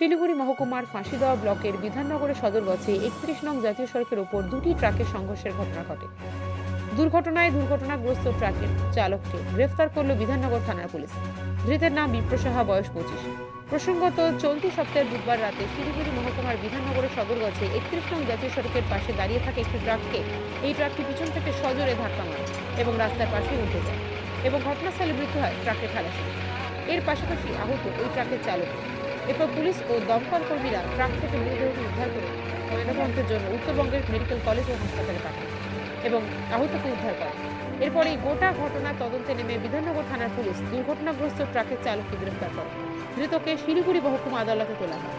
মহকুমার ফাঁসিদেওয়া ব্লকের বিধাননগরে সদরগছে একত্রিশ নং জাতীয় সড়কের ওপর দুটি ট্রাকের সংঘর্ষের ঘটনা ঘটে। দুর্ঘটনায় দুর্ঘটনাগ্রস্ত ট্রাকের চালককে গ্রেফতার করল বিধাননগর থানার পুলিশ। ধৃতের নাম বিপ্রসাহা, বয়স পঁচিশ। প্রসঙ্গত, চলতি সপ্তাহের বুধবার রাতে শিলিগুড়ি মহকুমার বিধাননগরের সদরগছে একত্রিশ নং জাতীয় সড়কের পাশে দাঁড়িয়ে থাকা একটি ট্রাককে এই ট্রাকটি পিছন থেকে সজোরে ধাক্কা মারে এবং রাস্তার পাশে উঠে যায় এবং ঘটনাস্থলে মৃত্যু হয় ট্রাকের খালাসি এর পাশাপাশি আহত ওই ট্রাকের চালক এরপর পুলিশ ও দমকল কর্মীরা ট্রাক থেকে মৃতদেহটি উদ্ধার করে ময়নাতদন্তের জন্য উত্তরবঙ্গের মেডিকেল কলেজ ও হাসপাতালে পাঠায় এবং আহতকে উদ্ধার করে। এরপরে গোটা ঘটনা তদন্তে নেমে বিধাননগর থানার পুলিশ দুর্ঘটনাগ্রস্ত ট্রাকের চালককে গ্রেফতার করে। ধৃতকে শিলিগুড়ি মহকুমা আদালতে তোলা হয়।